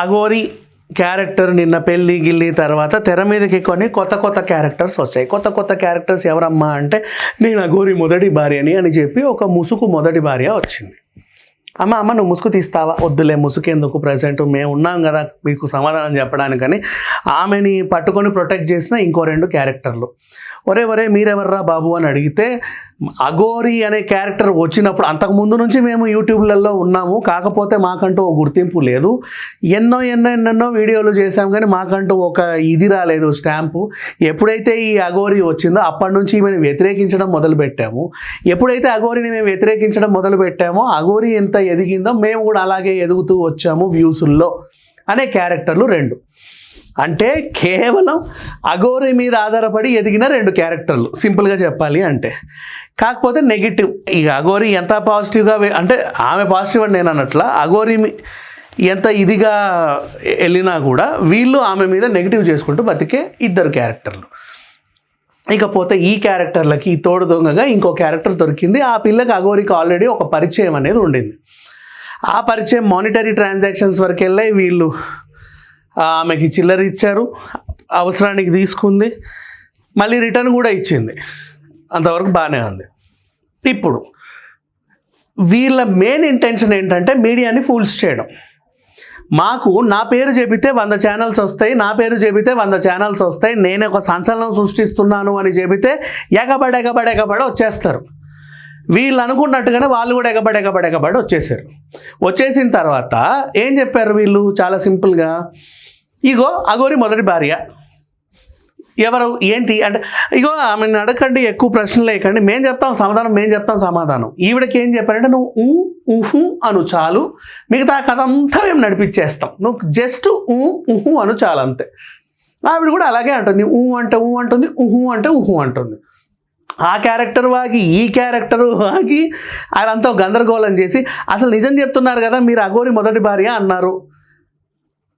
Aghori character నిన్న పెళ్ళి గిల్లి తర్వాత తెర మీదకి కొన్ని కొత్త కొత్త క్యారెక్టర్స్ వచ్చాయి. కొత్త కొత్త క్యారెక్టర్స్ ఎవరమ్మా అంటే నేను అగోరి మొదటి భార్యని అని చెప్పి ఒక ముసుగు మొదటి భార్య వచ్చింది. అమ్మ అమ్మ నువ్వు ముసుగు తీస్తావా? వద్దులే ముసుకెందుకు? ప్రజెంట్ మేము ఉన్నాం కదా మీకు సమాధానం చెప్పడానికని. ఆమెని పట్టుకొని ప్రొటెక్ట్ చేసిన ఇంకో రెండు క్యారెక్టర్లు ఒరే ఒరే మీరెవర్రా బాబు అని అడిగితే అగోరి అనే క్యారెక్టర్ వచ్చినప్పుడు అంతకు ముందు నుంచి మేము యూట్యూబ్లలో ఉన్నాము కాకపోతే మాకంటూ ఒక గుర్తింపు లేదు. ఎన్నో ఎన్నో ఎన్నెన్నో వీడియోలు చేశాం కానీ మాకంటూ ఒక ఇది రాలేదు స్టాంపు. ఎప్పుడైతే ఈ అగోరి వచ్చిందో అప్పటి నుంచి మేము వ్యతిరేకించడం మొదలుపెట్టాము. ఎప్పుడైతే అగోరిని మేము వ్యతిరేకించడం మొదలుపెట్టామో అగోరి ఎంత ఎదిగిందో మేము కూడా అలాగే ఎదుగుతూ వచ్చాము వ్యూసుల్లో. అనే క్యారెక్టర్లు రెండు. అంటే కేవలం అగోరి మీద ఆధారపడి ఎదిగిన రెండు క్యారెక్టర్లు. సింపుల్గా చెప్పాలి అంటే. కాకపోతే నెగిటివ్. ఇక అగోరి ఎంత పాజిటివ్గా అంటే ఆమె పాజిటివ్ అని నేను అన్నట్ల అగోరి మీ- ఎంత ఇదిగా వెళ్ళినా కూడా వీళ్ళు ఆమె మీద నెగిటివ్ చేసుకుంటూ బతికే ఇద్దరు క్యారెక్టర్లు. ఇకపోతే ఈ క్యారెక్టర్లకి ఈ తోడు దొంగగా ఇంకో క్యారెక్టర్ దొరికింది. ఆ పిల్లకి అగోరికి ఆల్రెడీ ఒక పరిచయం అనేది ఉండింది. ఆ పరిచయం మానిటరీ ట్రాన్సాక్షన్స్ వరకు వెళ్ళాయి వీళ్ళు ఆమెకి చిల్లర ఇచ్చారు అవసరానికి తీసుకుంది మళ్ళీ రిటర్న్ కూడా ఇచ్చింది. అంతవరకు బాగానే ఉంది. ఇప్పుడు వీళ్ళ మెయిన్ ఇంటెన్షన్ ఏంటంటే మీడియాని ఫూల్స్ చేయడం. మాకు నా పేరు చెబితే వంద ఛానల్స్ వస్తాయి నా పేరు చెబితే వంద ఛానల్స్ వస్తాయి నేను ఒక సంచలనం సృష్టిస్తున్నాను అని చెబితే ఎగబడి ఎగబడి ఎగబడి వచ్చేస్తారు. వీళ్ళు అనుకున్నట్టుగానే వాళ్ళు కూడా ఎగబడి ఎగబడి ఎగబడి వచ్చేసారు. వచ్చేసిన తర్వాత ఏం చెప్పారు వీళ్ళు? చాలా సింపుల్గా ఇగో అగోరి మొదటి భార్య. ఎవరు? ఏంటి? అంటే ఇగో ఆమెను అడగండి ఎక్కువ ప్రశ్నలు లేకండి మేము చెప్తాం సమాధానం మేము చెప్తాం సమాధానం. ఈవిడకి ఏం చెప్పారంటే నువ్వు ఊహు అను చాలు మిగతా కథ అంతా మేము నడిపించేస్తాం నువ్వు జస్ట్ ఊహు అను చాలు అంతే. ఆవిడ కూడా అలాగే అంటుంది ఊ అంటే ఊ అంటుంది ఊహు అంటే ఊహు అంటుంది. ఆ క్యారెక్టర్ వాగి ఈ క్యారెక్టర్ వాగి ఆయనంతా గందరగోళం చేసి అసలు నిజం చెప్తున్నారు కదా మీరు అఘోరి మొదటి భార్య అన్నారు.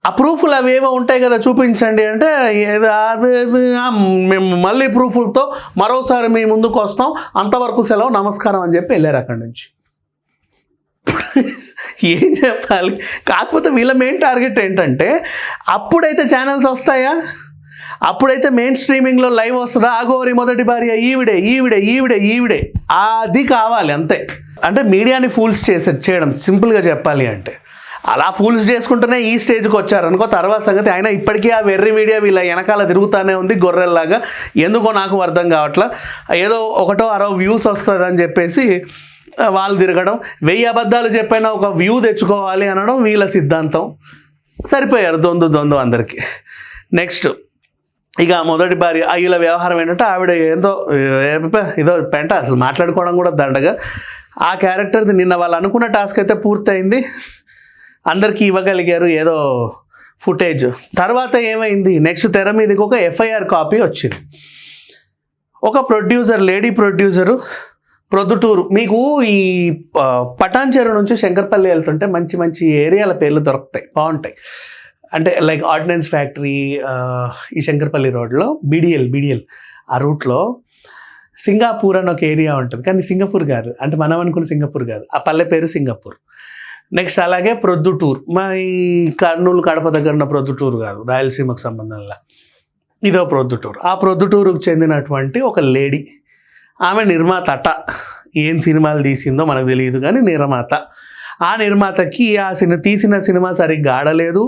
ఆ ప్రూఫ్లు అవి ఉంటాయి కదా చూపించండి అంటే మేము మళ్ళీ ప్రూఫ్లతో మరోసారి మీ ముందుకు వస్తాం. అంతవరకు సెలవు నమస్కారం అని చెప్పి వెళ్ళారు అక్కడి నుంచి. ఏం చెప్పాలి? కాకపోతే వీళ్ళ మెయిన్ టార్గెట్ ఏంటంటే అప్పుడైతే ఛానల్స్ వస్తాయా? అప్పుడైతే మెయిన్ స్ట్రీమింగ్లో లైవ్ వస్తుందా? అగోరి మొదటి భార్య ఈవిడే ఈవిడే ఈవిడే ఈవిడే. అది కావాలి అంతే. అంటే మీడియాని ఫూల్స్ చేసే చేయడం సింపుల్గా చెప్పాలి అంటే. అలా ఫూల్స్ చేసుకుంటూనే ఈ స్టేజ్కి వచ్చారనుకో తర్వాత సంగతి అయినా ఇప్పటికీ ఆ వెర్రి మీడియా వీళ్ళ వెనకాల తిరుగుతూనే ఉంది గొర్రెల్లాగా. ఎందుకో నాకు అర్థం కావట్లా. ఏదో ఒకటో అరో వ్యూస్ వస్తుందని చెప్పేసి వాళ్ళు తిరగడం. వెయ్యి అబద్ధాలు చెప్పైనా ఒక వ్యూ తెచ్చుకోవాలి అనడం వీళ్ళ సిద్ధాంతం. సరిపోయారు దొందు దొందు అందరికీ. నెక్స్ట్ ఇక మొదటి భార్య అయ్యుల వ్యవహారం ఏంటంటే ఆవిడ ఏదో ఏదో పెంట అసలు మాట్లాడుకోవడం కూడా దండగా. ఆ క్యారెక్టర్ది నిన్న వాళ్ళు అనుకున్న టాస్క్ అయితే పూర్తయింది. అందరికీ ఇవ్వగలిగారు ఏదో ఫుటేజ్. తర్వాత ఏమైంది? నెక్స్ట్ తెర మీదకి ఒక ఎఫ్ఐఆర్ కాపీ వచ్చింది. ఒక ప్రొడ్యూసర్ లేడీ ప్రొడ్యూసరు ప్రొద్దుటూరు. మీకు ఈ ఆ, పటాన్ నుంచి శంకర్పల్లి వెళ్తుంటే మంచి మంచి ఏరియాల పేర్లు దొరుకుతాయి బాగుంటాయి. అంటే లైక్ ఆర్డినెన్స్ ఫ్యాక్టరీ ఈ శంకర్పల్లి రోడ్లో బీడిఎల్ బీడిఎల్ ఆ రూట్లో సింగాపూర్ అని ఒక ఏరియా ఉంటుంది. కానీ సింగపూర్ కాదు. అంటే మనం అనుకున్న సింగపూర్ కాదు. ఆ పల్లె పేరు సింగపూర్ నెక్స్ట్ అలాగే ప్రొద్దుటూర్ మా ఈ కర్నూలు కడప దగ్గర ఉన్న ప్రొద్దుటూరు కాదు. రాయలసీమకు సంబంధంలా. ఇదో ప్రొద్దుటూరు ఆ ప్రొద్దుటూరుకు చెందినటువంటి ఒక లేడీ ఆమె నిర్మాత అట ఏం సినిమాలు తీసిందో మనకు తెలియదు కానీ నిర్మాత. ఆ నిర్మాతకి ఆ సినిమా తీసిన సినిమా సరిగ్గా ఆడలేదు.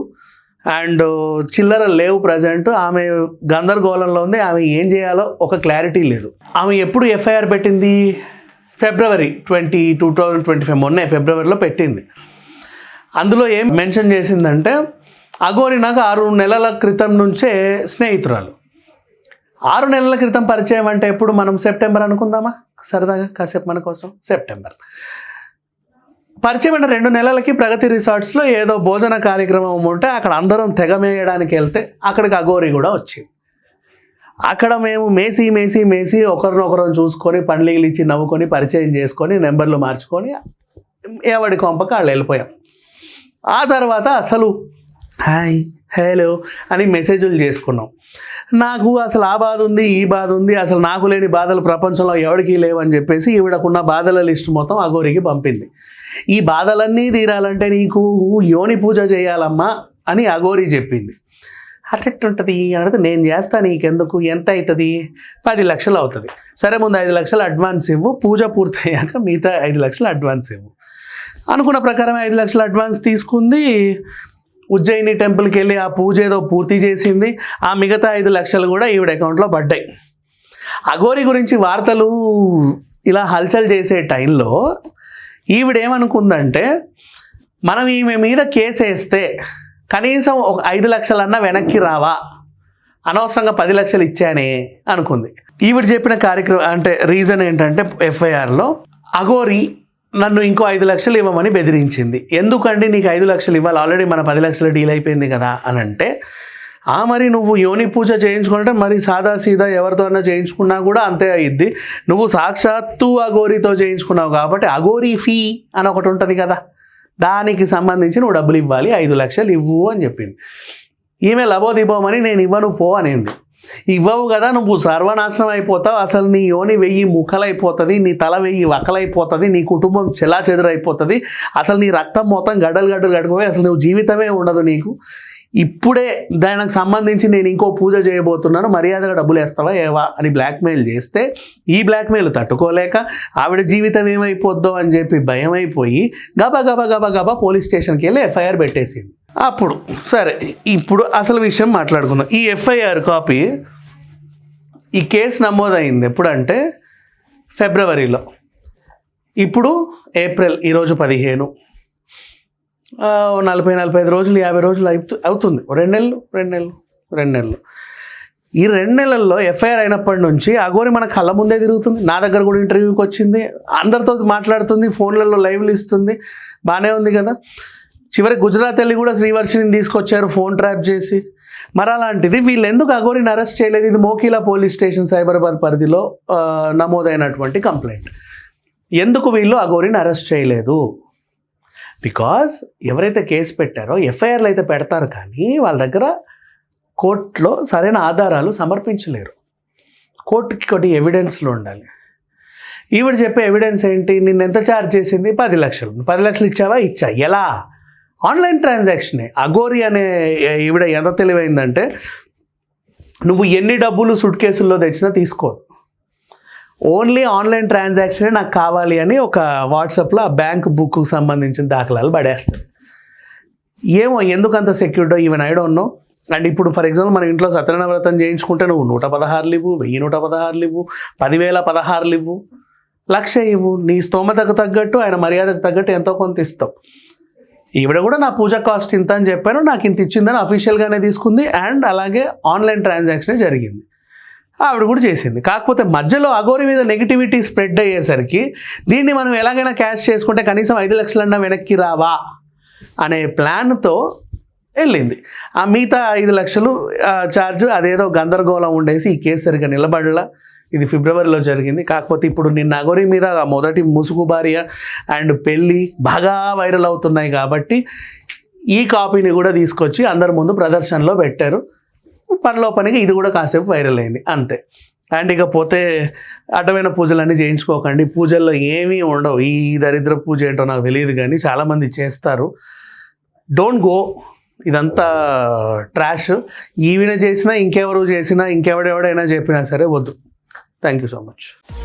అండ్ చిల్లర లేవు ప్రజెంట్. ఆమె గందరగోళంలో ఉంది. ఆమె ఏం చేయాలో ఒక క్లారిటీ లేదు. ఆమె ఎప్పుడు ఎఫ్ఐఆర్ పెట్టింది? February twenty two thousand twenty five మొన్నే ఫిబ్రవరిలో పెట్టింది. అందులో ఏం మెన్షన్ చేసిందంటే అగోరి నాకు ఆరు నెలల క్రితం నుంచే స్నేహితురాలు. ఆరు నెలల క్రితం పరిచయం అంటే ఎప్పుడు? మనం సెప్టెంబర్ అనుకుందామా? సరదాగా కాసేపు మన కోసం. సెప్టెంబర్. పరిచయమైన రెండు నెలలకి ప్రగతి రిసార్ట్స్లో ఏదో భోజన కార్యక్రమం ఉంటే అక్కడ అందరం తెగమేయడానికి వెళ్తే అక్కడికి అగోరి కూడా వచ్చింది. అక్కడ మేము మేసి మేసి మేసి ఒకరినొకరం చూసుకొని పండ్లీలు ఇచ్చి నవ్వుకొని పరిచయం చేసుకొని నెంబర్లు మార్చుకొని ఎవడి కొంపకి వాళ్ళు వెళ్ళిపోయాం. ఆ తర్వాత అసలు హాయ్ హలో అని మెసేజ్లు చేసుకున్నాం. నాకు అసలు ఆ బాధ ఉంది ఈ బాధ ఉంది అసలు నాకు లేని బాధలు ప్రపంచంలో ఎవరికి లేవని చెప్పేసి ఈవిడకున్న బాధల లిస్ట్ మొత్తం అగోరికి పంపింది. ఈ బాధలన్నీ తీరాలంటే నీకు యోని పూజ చేయాలమ్మా అని అఘోరి చెప్పింది. అట్లెట్టుంటుంది అడిగితే నేను చేస్తాను నీకెందుకు? ఎంత అవుతుంది పది లక్షలు అవుతుంది. సరే ముందు ఐదు లక్షలు అడ్వాన్స్ ఇవ్వు పూజ పూర్తయ్యాక మిగతా ఐదు లక్షలు అడ్వాన్స్ ఇవ్వు. అనుకున్న ప్రకారం ఐదు లక్షలు అడ్వాన్స్ తీసుకుంది. ఉజ్జయిని టెంపుల్కి వెళ్ళి ఆ పూజ ఏదో పూర్తి చేసింది. ఆ మిగతా ఐదు లక్షలు కూడా ఈవిడ అకౌంట్లో పడ్డాయి. అఘోరి గురించి వార్తలు ఇలా హల్చల్ చేసే టైంలో ఈవిడేమనుకుందంటే మనం ఈమె మీద కేసు వేస్తే కనీసం ఒక ఐదు లక్షలన్నా వెనక్కి రావా? అనవసరంగా పది లక్షలు ఇచ్చానే అనుకుంది. ఈవిడ చెప్పిన కార్యక్రమం అంటే రీజన్ ఏంటంటే ఎఫ్ఐఆర్లో అఘోరి నన్ను ఇంకో ఐదు లక్షలు ఇవ్వమని బెదిరించింది. ఎందుకండి నీకు ఐదు లక్షలు ఇవ్వాలి? ఆల్రెడీ మన పది లక్షల డీల్ అయిపోయింది కదా అని అంటే ఆ మరి నువ్వు యోని పూజ చేయించుకుంటే మరి సాదా సీదా ఎవరితో అన్నా చేయించుకున్నా కూడా అంతే అయ్యిద్ది నువ్వు సాక్షాత్తు అఘోరితో చేయించుకున్నావు కాబట్టి అఘోరి ఫీ అని ఒకటి ఉంటుంది కదా. దానికి సంబంధించి నువ్వు డబ్బులు ఇవ్వాలి ఐదు లక్షలు ఇవ్వు అని చెప్పింది. ఈమె లబోదిబోమని నేను ఇవ్వను పో అనింది. ఇవ్వవు కదా నువ్వు సర్వనాశనం అయిపోతావు. అసలు నీ యోని వెయ్యి ముఖలైపోతుంది నీ తల వెయ్యి వకలైపోతుంది నీ కుటుంబం చెలా చెదురైపోతుంది. అసలు నీ రక్తం మొత్తం గడ్డలు గడ్డలు గడిపోయి అసలు నువ్వు జీవితమే ఉండదు నీకు. ఇప్పుడే దానికి సంబంధించి నేను ఇంకో పూజ చేయబోతున్నాను. మర్యాదగా డబ్బులు వేస్తావా ఏవా అని బ్లాక్మెయిల్ చేస్తే ఈ బ్లాక్మెయిల్ తట్టుకోలేక ఆవిడ జీవితం ఏమైపోద్దో అని చెప్పి భయం అయిపోయి గబా గబా గబా గబా పోలీస్ స్టేషన్కి వెళ్ళి ఎఫ్ఐఆర్ పెట్టేసింది. అప్పుడు సరే ఇప్పుడు అసలు విషయం మాట్లాడుకుందాం. ఈ ఎఫ్ఐఆర్ కాపీ ఈ కేసు నమోదైంది ఎప్పుడంటే ఫిబ్రవరిలో. ఇప్పుడు ఏప్రిల్ ఈరోజు పదిహేను. నలభై నలభై ఐదు రోజులు యాభై రోజులు అవుతు అవుతుంది. రెండు నెలలు రెండు నెలలు రెండు నెలలు. ఈ రెండు నెలల్లో ఎఫ్ఐఆర్ అయినప్పటి నుంచి అగోరి మన కళ్ళ ముందే తిరుగుతుంది. నా దగ్గర కూడా ఇంటర్వ్యూకి వచ్చింది. అందరితో మాట్లాడుతుంది ఫోన్లలో లైవ్లు ఇస్తుంది. బాగానే ఉంది కదా. చివరి గుజరాత్ వెళ్ళి కూడా శ్రీవర్షిని తీసుకొచ్చారు ఫోన్ ట్రాప్ చేసి. మరి అలాంటిది వీళ్ళు ఎందుకు అఘోరిని అరెస్ట్ చేయలేదు? ఇది మోకిలా పోలీస్ స్టేషన్ సైబరాబాద్ పరిధిలో నమోదైనటువంటి కంప్లైంట్. ఎందుకు వీళ్ళు అఘోరిని అరెస్ట్ చేయలేదు? బికాజ్ ఎవరైతే కేసు పెట్టారో ఎఫ్ఐఆర్లు అయితే పెడతారు కానీ వాళ్ళ దగ్గర కోర్టులో సరైన ఆధారాలు సమర్పించలేరు. కోర్టుకి కొన్ని ఎవిడెన్స్లు ఉండాలి. ఈవిడ చెప్పే ఎవిడెన్స్ ఏంటి? నిన్న ఎంత ఛార్జ్ చేసింది? పది లక్షలు. పది లక్షలు ఇచ్చావా? ఇచ్చా. ఎలా? ఆన్లైన్ ట్రాన్సాక్షనే అగోరి అనే ఈవిడ ఎంత తెలివైందంటే నువ్వు ఎన్ని డబ్బులు సుట్ కేసుల్లో తెచ్చినా తీసుకోదు ఓన్లీ ఆన్లైన్ ట్రాన్సాక్షనే నాకు కావాలి అని ఒక వాట్సాప్లో ఆ బ్యాంక్ బుక్కు సంబంధించిన దాఖలాలు పడేస్తుంది ఏమో ఎందుకు అంత సెక్యూర్డో even I don't know. And ఇప్పుడు ఫర్ ఎగ్జాంపుల్ మన ఇంట్లో సత్యనారాయణ వ్రతం చేయించుకుంటే నువ్వు నూట పదహారులు ఇవ్వు వెయ్యి నూట పదహారులు ఇవ్వు పదివేల పదహారులు ఇవ్వు లక్ష ఇవ్వు. నీ స్తోమతకు తగ్గట్టు ఆయన మర్యాదకు తగ్గట్టు ఎంతో కొంత ఇస్తావు. ఈవిడ కూడా నా పూజ కాస్ట్ ఇంత అని చెప్పాను నాకు ఇంత ఇచ్చిందని అఫీషియల్గానే తీసుకుంది. అండ్ అలాగే ఆన్లైన్ ట్రాన్సాక్షనే జరిగింది. ఆవిడ కూడా చేసింది. కాకపోతే మధ్యలో అఘోరి మీద నెగిటివిటీ స్ప్రెడ్ అయ్యేసరికి దీన్ని మనం ఎలాగైనా క్యాష్ చేసుకుంటే కనీసం ఐదు లక్షలన్నా వెనక్కి రావా అనే ప్లాన్తో వెళ్ళింది. ఆ మిగతా ఐదు లక్షలు ఛార్జ్ అదేదో గందరగోళం ఉండేసి ఈ కేసు సరిగ్గా నిలబడలా. ఇది ఫిబ్రవరిలో జరిగింది. కాకపోతే ఇప్పుడు నిన్న అగోరి మీద మొదటి ముసుగు భార్య అండ్ పెళ్ళి బాగా వైరల్ అవుతున్నాయి కాబట్టి ఈ కాపీని కూడా తీసుకొచ్చి అందరి ముందు ప్రదర్శనలో పెట్టారు. పనిలో పనిగా ఇది కూడా కాసేపు వైరల్ అయింది అంతే. అండ్ ఇక పోతే అడ్డమైన పూజలన్నీ చేయించుకోకండి. పూజల్లో ఏమీ ఉండవు. ఈ దరిద్ర పూజ ఏంటో నాకు తెలియదు కానీ చాలామంది చేస్తారు. డోంట్ గో ఇదంతా ట్రాష్ ఈవిన చేసినా ఇంకెవరు చేసినా ఇంకెవడెవడైనా చెప్పినా సరే వద్దు. Thank you so much